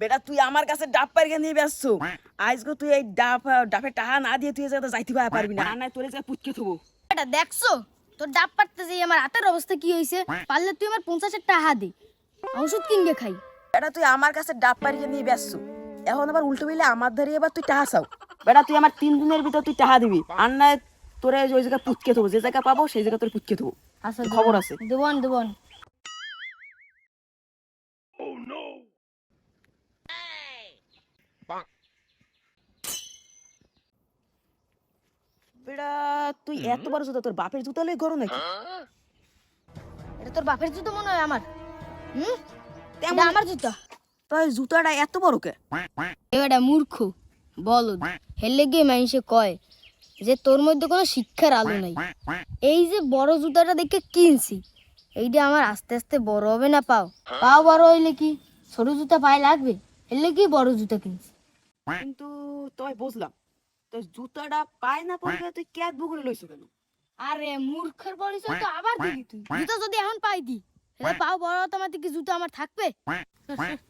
বেটা তুই আমার কাছে ডাব পারিয়ে নিয়ে ব্যস্ত। আজকে তুই এই ডাব ডাবে টাহা না দিয়ে তুই যাইতে পারবি না। তোর এই পুচকে থবো। এটা দেখছ? তোর ডাব পাড়তে যে আমার হাতের অবস্থা কি হয়েছে পারলে তুই আমার পঞ্চাশের টাকা দে। ওষুধ কিনবে খাই। বেটা তুই আমার কাছে ডাব পারিয়ে নিয়ে ব্যস্ত। এখন আবার উল্টো মিলে আমার ধারে এবার তুই টাহা চাও। বেটা তুই আমার তিন দিনের ভিতর তুই টাহা দিবি। আর নাই তোরে ওই জায়গায় পুচকে থবো। যে জায়গা পাবো সেই জায়গা তোর পুচকে থবো। আচ্ছা খবর আছে। দেবন দেবন। বেটা তুই এত বড় জুতা তোর বাপের জুতা লই করো নাকি? এটা তোর বাপের জুতো মনে হয় আমার। হুম? তেমন- এটা আমার জুতা। তাই জুতাটা এত বড় কে? এবারে মূর্খ বলদ হেলে গিয়ে মানুষে কয় যে তোর মধ্যে কোনো শিক্ষার আলো নাই। এই যে বড় জুতাটা দেখে কিনছি এইটা আমার আস্তে আস্তে বড় হবে না পাও। পাও বড় হইলে কি ছোট জুতা পায়ে লাগবে? এলে কি বড় জুতা কিনছি? কিন্তু তুই বুঝলাম তুই জুতাটা পায় না পড়ে তুই ক্যাট বুকুরে লইছো কেন? আরে মূর্খের পরিচয় তো আবার দিবি তুই। জুতা যদি এখন পাই দি তাহলে পাও বড় অটোমেটিক জুতা আমার থাকবে?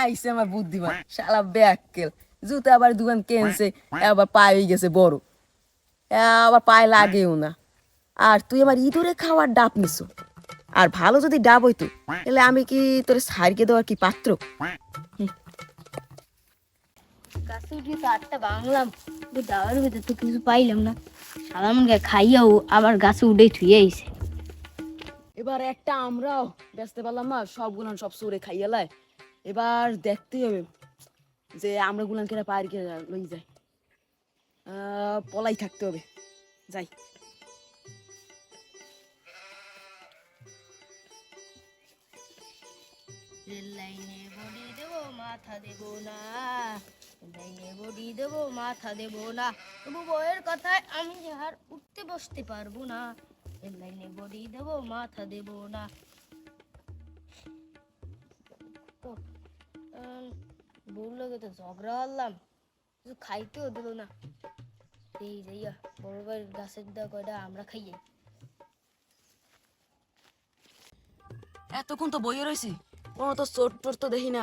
আইসে আমার বুদ্ধিমান শালা ব্যাককেল। জুতা আবার দোকান কেনছে আবার পায়ে গেছে বড়। আবার পায়ে লাগেও না। আর তুই আমার ইঁদুরে খাওয়ার ডাব নিছো। আর ভালো যদি ডাব হইতো তাহলে আমি কি তোর সারিকে দেওয়ার কি পাত্র? গাছে উঠে তো আটটা বাংলাম কিন্তু ভিতরে তো কিছু পাইলাম না। গায়ে খাইয়াও আবার গাছে উঠে থুয়ে আইছে। এবার একটা আমরাও বেচতে পারলাম না সবগুলো সব খাইয়ালায় এবার দেখতে হবে যে আমরা গুলান কেটে পায়ের কে লই যায়। আহ, পলাই থাকতে হবে। যাই। বডি দেবো মাথা না বডি দেবো মাথা না তবু বইয়ের কথায় আমি আর উঠতে বসতে পারব না বডি মাথা না লোকে তো ঝগড়া হলাম কিছু খাইতেও দিল না এই যাইয়া বড় ভাইয়ের গাছের দা কয়টা আমরা খাইয়ে এতক্ষণ তো বইয়ে রয়েছি কোনো তো চোট টোট তো দেখি না।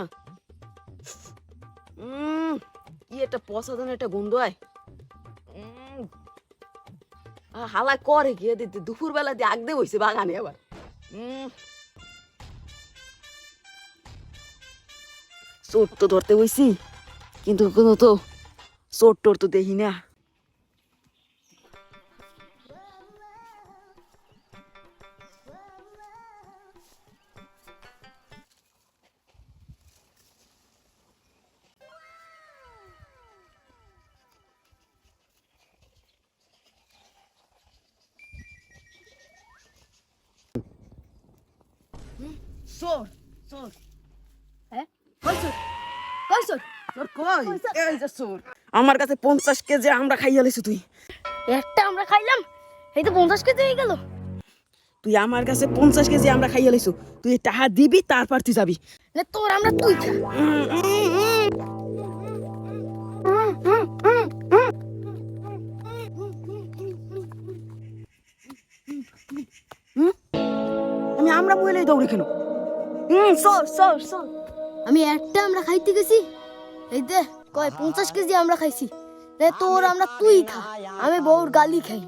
কি একটা পছাদন একটা গন্ধ আহ, হালা করে দিতে দুপুর বেলা দিয়ে আগ দিয়ে বইছে বাগানে আবার। চোট তো ধরতে বইছি কিন্তু কোনো তো চোট টোট তো দেখি না। চোর চোর হ্যাঁ? কই চোর কই চোর তোর কই? এই যে চোর আমার কাছে পঞ্চাশ কেজি আমরা খাইয়া লাইছি তুই। একটা আমরা খাইলাম এই তো পঞ্চাশ কেজি হয়ে গেল। তুই আমার কাছে পঞ্চাশ কেজি আমরা খাইয়া লাইছো। তুই টাকা দিবি তারপর তুই যাবি। লে তোর আমরা তুই খা। আমি আমরা বইলেই দৌড়ি কেন হুম চোর সর সর আমি একটা আমরা খাইতে গেছি। এই দে, কয়, পঞ্চাশ কেজি আমরা খাইছি। রে তোর আমরা তুই খা। আমি বউর গালি খাই।